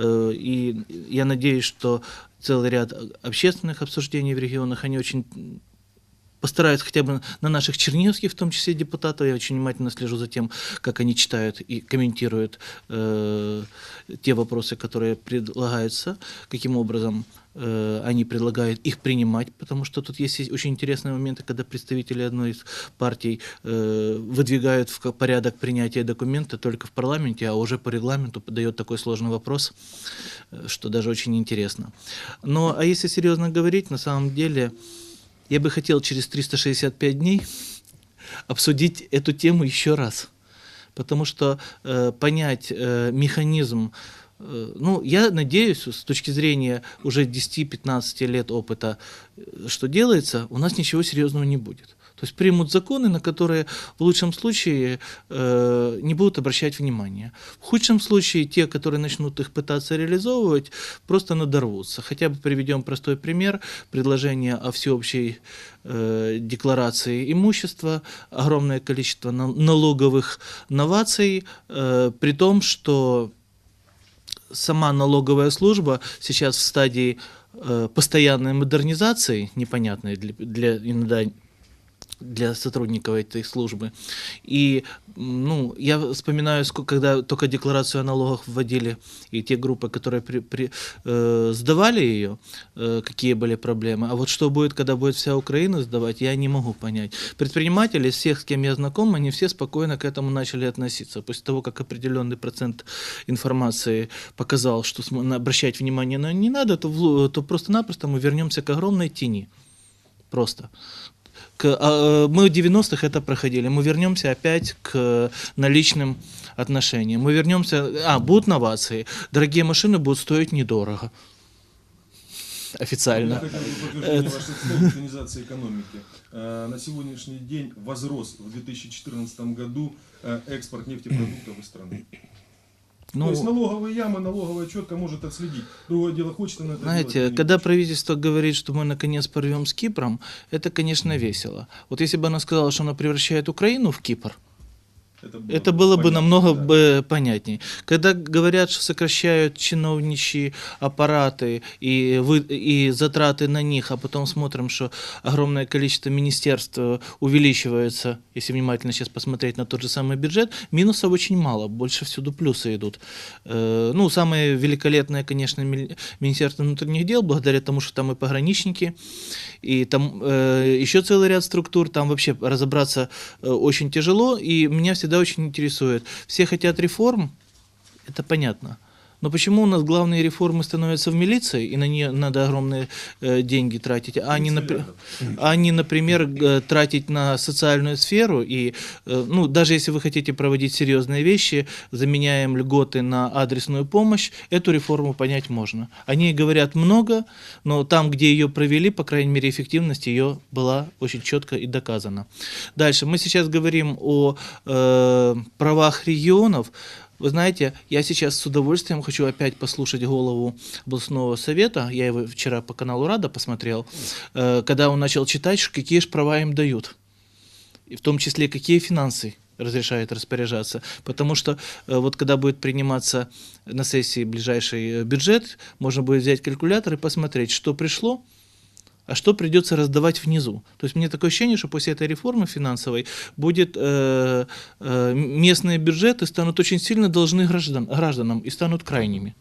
Э, И я надеюсь, что целый ряд общественных обсуждений в регионах, они очень постараются хотя бы на наших черниговских, в том числе депутатов, я очень внимательно слежу за тем, как они читают и комментируют э, те вопросы, которые предлагаются, каким образом э, они предлагают их принимать, потому что тут есть очень интересные моменты, когда представители одной из партий э, выдвигают в порядок принятия документа только в парламенте, а уже по регламенту подает такой сложный вопрос, э, что даже очень интересно. Но, а если серьезно говорить, на самом деле, я бы хотел через 365 дней обсудить эту тему еще раз. Потому что э, понять э, механизм, э, ну, я надеюсь, с точки зрения уже 10-15 лет опыта, э, что делается, у нас ничего серьезного не будет. То есть примут законы, на которые в лучшем случае э, не будут обращать внимания. В худшем случае те, которые начнут их пытаться реализовывать, просто надорвутся. Хотя бы приведем простой пример. Предложение о всеобщей э, декларации имущества, огромное количество на- налоговых новаций, э, при том, что сама налоговая служба сейчас в стадии э, постоянной модернизации, непонятной для, для иногда для сотрудников этой службы. И ну, я вспоминаю, когда только декларацию о налогах вводили, и те группы, которые при, при- э, сдавали ее, э, какие были проблемы. А вот что будет, когда будет вся Украина сдавать, я не могу понять. Предприниматели, всех, с кем я знаком, они все спокойно к этому начали относиться. После того, как определенный процент информации показал, что обращать внимание на не надо, то, то просто-напросто мы вернемся к огромной тени. Просто. К, а, э, мы в 90-х это проходили. Мы вернемся опять к наличным отношениям. Мы вернемся... А, будут новации. Дорогие машины будут стоить недорого. Я Официально. хотел бы слов организации экономики. Э, На сегодняшний день возрос в 2014 году э, экспорт нефтепродуктов из страны. Ну, То есть налоговые ямы, налоговая четко может отследить. Другое дело, хочет она это делать Знаете, не когда хочет. правительство говорит, что мы наконец порвем с Кипром, это, конечно, весело. Вот если бы она сказала, что она превращает Украину в Кипр, это было, Это было бы понятно, намного да. бы понятней. Когда говорят, что сокращают чиновничьи аппараты и, вы, и затраты на них, а потом смотрим, что огромное количество министерств э, увеличивается, если внимательно сейчас посмотреть на тот же самый бюджет, минусов очень мало, больше всюду плюсы идут. Э, Ну, самое великолепное, конечно, Министерство внутренних дел, благодаря тому, что там и пограничники, и там э, еще целый ряд структур, там вообще разобраться очень тяжело, и меня всегда очень интересует. Все хотят реформ, это понятно. Но почему у нас главные реформы становятся в милиции, и на нее надо огромные э, деньги тратить, а не, напри- а не, например, тратить на социальную сферу? И, э, ну, даже если вы хотите проводить серьезные вещи, заменяем льготы на адресную помощь, эту реформу понять можно. О ней говорят много, но там, где ее провели, по крайней мере, эффективность ее была очень четко и доказана. Дальше. Мы сейчас говорим о э, правах регионов. Вы знаете, я сейчас с удовольствием хочу опять послушать голову областного совета. Я его вчера по каналу Рада посмотрел, э, когда он начал читать, какие же права им дают. И в том числе, какие финансы разрешают распоряжаться. Потому что э, вот когда будет приниматься на сессии ближайший э, бюджет, можно будет взять калькулятор и посмотреть, что пришло, а что придется раздавать внизу. То есть мне такое ощущение, что после этой реформы финансовой будет э, э, местные бюджеты станут очень сильно должны граждан, гражданам и станут крайними.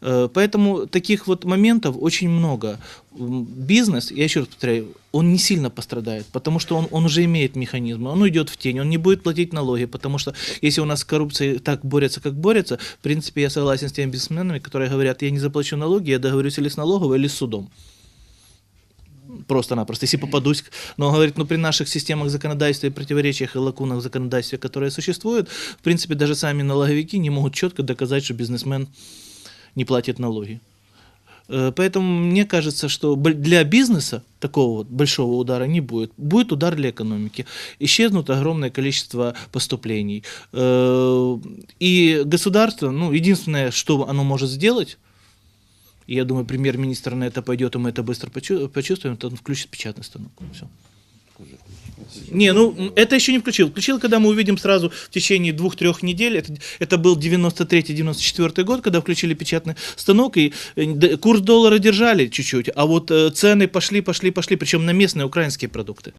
Э, Поэтому таких вот моментов очень много. Бизнес, я еще раз повторяю, он не сильно пострадает, потому что он, он уже имеет механизмы, он уйдет в тень, он не будет платить налоги, потому что если у нас с коррупцией так борются, как борются, в принципе, я согласен с теми бизнесменами, которые говорят, я не заплачу налоги, я договорюсь или с налоговой, или с судом просто-напросто, если попадусь. Но он говорит, ну при наших системах законодательства и противоречиях и лакунах в законодательстве, которые существуют, в принципе, даже сами налоговики не могут четко доказать, что бизнесмен не платит налоги. Э, Поэтому мне кажется, что для бизнеса такого вот большого удара не будет. Будет удар для экономики. Исчезнут огромное количество поступлений. Э, И государство, ну, единственное, что оно может сделать, и я думаю, премьер-министр на это пойдет, и мы это быстро почу- почувствуем, то он включит печатный станок. Все. Не, ну это еще не включил. Включил, когда мы увидим сразу в течение двух-трех недель. Это, это был 93-94 год, когда включили печатный станок, и э, курс доллара держали чуть-чуть, а вот э, цены пошли, пошли, пошли, причем на местные украинские продукты.